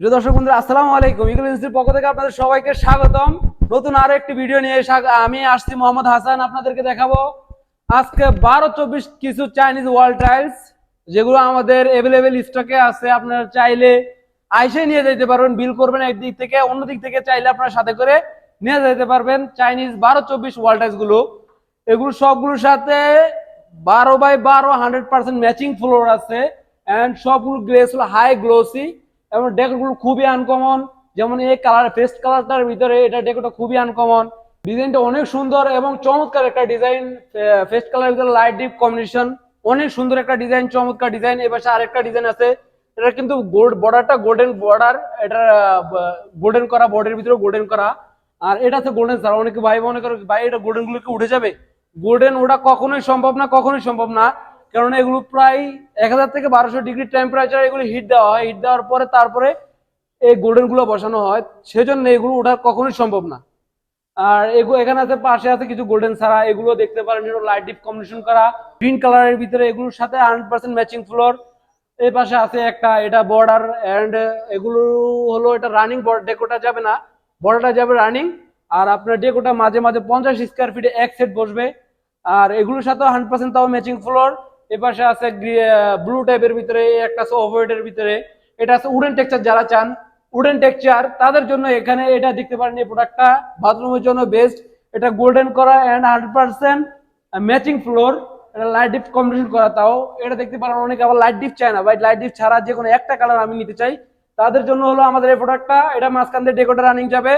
প্রিয় দর্শক বন্ধুরা, আসসালামু আলাইকুম। ইগল ইনস্টিটিউট পক্ষ থেকে আপনাদের সবাইকে স্বাগতম। নতুন আরও একটি ভিডিও নিয়ে আমি আসছি মোহাম্মদ হাসান, আপনাদেরকে দেখাবো আজকে বারো চব্বিশ কিছু চাইনিজ ওয়াল টাইলস যেগুলো আমাদের অ্যাভেলেবেল স্টকে আছে। আপনারা চাইলে আইসে নিয়ে যেতে পারবেন বিল করবেন একদিক থেকে, অন্য দিক থেকে চাইলে আপনার সাথে করে নিয়ে যেতে পারবেন চাইনিজ বারো চব্বিশ ওয়াল টাইলসগুলো। এগুলো সবগুলোর সাথে বারো বাই বারো হান্ড্রেড পার্সেন্ট ম্যাচিং ফ্লোর আছে। অ্যান্ড সবগুলো গ্লেস হলো হাই গ্লোসি এবং ডেকোরগুলো খুবই আনকমন যেমন এই কালার ফেস্ট কালারটার ভিতরে এটা ডেকোরটা খুবই আনকমন ডিজাইনটা অনেক সুন্দর এবং চমৎকার একটা ডিজাইন ফেস্ট কালারের ভিতরে লাইট ডিপ কম্বিনেশন অনেক সুন্দর একটা ডিজাইন চমৎকার ডিজাইন এবার আরেকটা ডিজাইন আছে। এটা কিন্তু গোল্ড বর্ডারটা গোল্ডেন বর্ডার এটা গোল্ডেন করা বর্ডের ভিতরে গোল্ডেন করা। আর এটা হচ্ছে গোল্ডেন স্যার অনেকে ভাই মনে করে, ভাই, এটা গোল্ডেনগুলো কি উঠে যাবে? গোল্ডেন ওটা কখনোই সম্ভব না, কখনোই সম্ভব না। কারণ এগুলো প্রায় এক হাজার থেকে বারোশো ডিগ্রি টেম্পারেচার এগুলো হিট দেওয়া হয়। হিট দেওয়ার পরে তারপরে এই গোল্ডেনগুলো বসানো হয়। সেজন্য এগুলো ওঠার কখনোই সম্ভব না। আর এগুলো এখানে আছে, পাশে আছে কিছু গোল্ডেন ছাড়া। এগুলো দেখতে পারেন লাইট ডিপ কম্বিনেশন করা। গ্রিন কালারের ভিতরে এগুলোর সাথে হান্ড্রেড পার্সেন্ট ম্যাচিং ফ্লোর এই পাশে আছে একটা, এটা বর্ডার এন্ড এগুলো হলো এটা রানিং ডেকোটা যাবে না। বর্ডারটা যাবে রানিং আর আপনার ডেকোটা মাঝে মাঝে পঞ্চাশ স্কোয়ার ফিটে এক সেট বসবে। আর এগুলোর সাথে হান্ড্রেড পার্সেন্ট তাও ম্যাচিং ফ্লোর এ পাশে আছে ব্লু টাইপের ভিতরে, একটা আছে ওভারটের ভিতরে, এটা আছে উডেন টেক্সচার যারা চান উডেন টেক্সচার তাদের জন্য এখানে এটা দেখতে পারেন এই প্রোডাক্টটা বাথরুমের জন্য বেস্ট এটা গোল্ডেন করা and hundred percent matching floor এটা লাইট ডিপ কম্বিনেশন করা তাও। এটা দেখতে পারেন অনেকে আবার লাইট ডিপ চায় না ভাই লাইট ডিপ ছাড়া যে কোনো একটা কালার আমি নিতে চাই। তাদের জন্য হলো আমাদের এই প্রোডাক্টটা এটা মাঝখান দিয়ে ডেকোটা রানিং যাবে।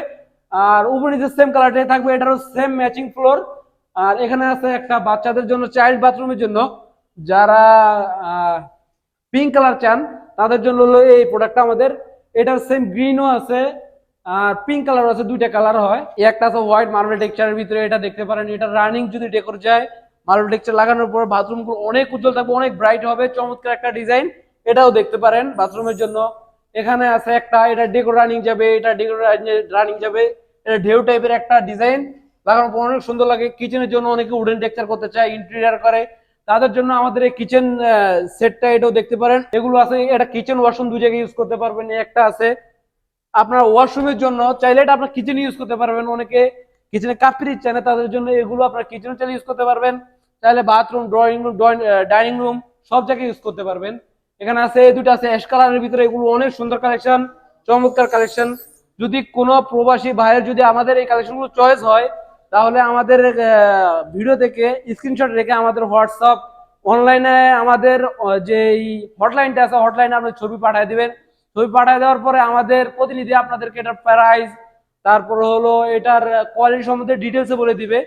আর উপরে যে সেম কালারটাই থাকবে, এটারও সেম ম্যাচিং ফ্লোর আর এখানে আছে একটা বাচ্চাদের জন্য চাইল্ড বাথরুমের জন্য। যারা পিঙ্ক কালার চান, তাদের জন্য হলো এই প্রোডাক্টটা আমাদের। এটার সেম গ্রিনও আছে আর পিঙ্ক কালার আছে, দুইটা কালার হয়। একটা আছে হোয়াইট মার্বেল টেক্সচারের ভিতরে, এটা দেখতে পারেন, এটা রানিং যদি ডেকোর যায় মার্বেল টেক্সচার লাগানোর পর বাথরুমগুলো অনেক উজ্জ্বল থাকবে, অনেক ব্রাইট হবে, চমৎকার একটা ডিজাইন এটাও দেখতে পারেন বাথরুমের জন্য। এখানে আছে একটা, এটা ডেকোর রানিং যাবে, এটা ডেকোর রানিং যাবে, এটা ঢেউ টাইপের একটা ডিজাইন লাগানোর পর অনেক সুন্দর লাগে কিচেনের জন্য অনেকে উডেন টেক্সচার করতে চায় ইন্টেরিয়ার করে তাদের জন্য আমাদের এই কিচেন সেটটা এটাও দেখতে পারেন। এগুলো আছে, এটা কিচেন ওয়াশরুম দুই জায়গায় ইউজ করতে পারবেন একটা আছে। আপনার ওয়াশরুমের জন্য চাইলে এটা আপনার কিচেনে ইউজ করতে পারবেন। অনেকে কিচেনে কাপড়ি চায় না, তাদের জন্য এগুলো আপনার কিচেনে চাইলে ইউজ করতে পারবেন। চাইলে bathroom drawing room dining room সব জায়গায় ইউজ করতে পারবেন। এখানে আছে, এই দুটো আছে অ্যাশ কালারের ভিতরে এগুলো অনেক সুন্দর কালেকশন চমৎকার কালেকশন যদি কোনো প্রবাসী ভাইয়ের যদি আমাদের এই কালেকশনগুলো চয়েস হয় তাহলে আমাদের ভিডিও থেকে স্ক্রিনশট রেখে আমাদের হোয়াটসঅ্যাপ অনলাইনে আমাদের যে হটলাইনটা আছে হটলাইনে আপনি ছবি পাঠিয়ে দিবেন। ছবি পাঠিয়ে দেওয়ার পরে আমাদের প্রতিনিধি আপনাদেরকে এটার প্রাইস তারপর হলো এটার কোয়ালিটি সম্বন্ধে ডিটেলসে বলে দিবে।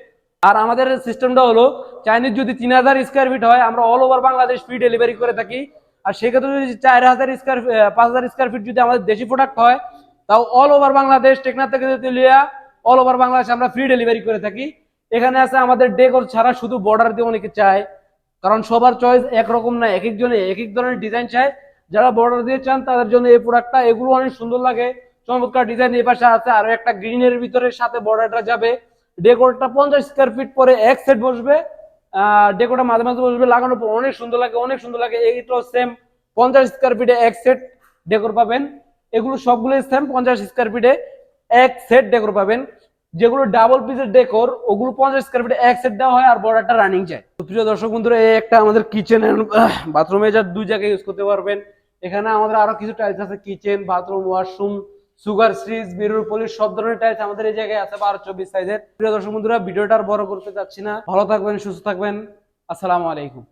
আর আমাদের সিস্টেমটা হলো চাইনিজ যদি তিন হাজার স্কোয়ার ফিট হয়, আমরা all over Bangladesh free delivery করে থাকি। আর সেক্ষেত্রে যদি চার হাজার স্কোয়ার পাঁচ হাজার স্কোয়ার ফিট যদি আমাদের দেশি প্রোডাক্ট হয়, তাও অল ওভার বাংলাদেশ টেকনা থেকে তেলিয়া অল ওভার বাংলাদেশ আমরা ফ্রি ডেলিভারি করে থাকি। এখানে আছে আমাদের ডেকর ছাড়া শুধু বর্ডার দিয়ে অনেকে চায়। কারণ সবার চয়েস একরকম না, এক একজনে, এক এক ধরনের ডিজাইন চায়। যারা বর্ডার দিয়ে চান, তাদের জন্য এই প্রোডাক্টটা এগুলো অনেক সুন্দর লাগে। চমৎকার ডিজাইন এই পাশে আছে, আর একটা গ্রিনের ভিতরে সাথে বর্ডারটা যাবে। ডেকোরটা পঞ্চাশ স্কোয়ার ফিট পরে এক সেট বসবে। ডেকোরটা মাঝে মাঝে বসবে, লাগানোর পর অনেক সুন্দর লাগে, অনেক সুন্দর লাগে। এইটাও সেম পঞ্চাশ স্কোয়ার ফিটে এক সেট ডেকোর পাবেন। এগুলো সবগুলো সেম পঞ্চাশ স্কোয়ার ফিটে এক সেট ডেকোর পাবেন। যেগুলো ডাবল পিসের ডেকোর ওগুলো পঞ্চাশ স্কোয়ার ফিটে এক সেট দেওয়া হয় আর বর্ডারটা রানিং তো প্রিয় দর্শক বন্ধুরা, এই একটা আমাদের কিচেন বাথরুমে যা দুই জায়গায় ইউজ করতে পারবেন। এখানে আমাদের আরও কিছু টাইলস আছে kitchen bathroom washroom sugar series mirror polish সব ধরনের টাইলস আমাদের এই জায়গায় আছে বারো চব্বিশ সাইজের প্রিয় দর্শক বন্ধুরা, ভিডিওটা আর বড় করতে চাচ্ছি না। ভালো থাকবেন, সুস্থ থাকবেন। আসসালামু আলাইকুম।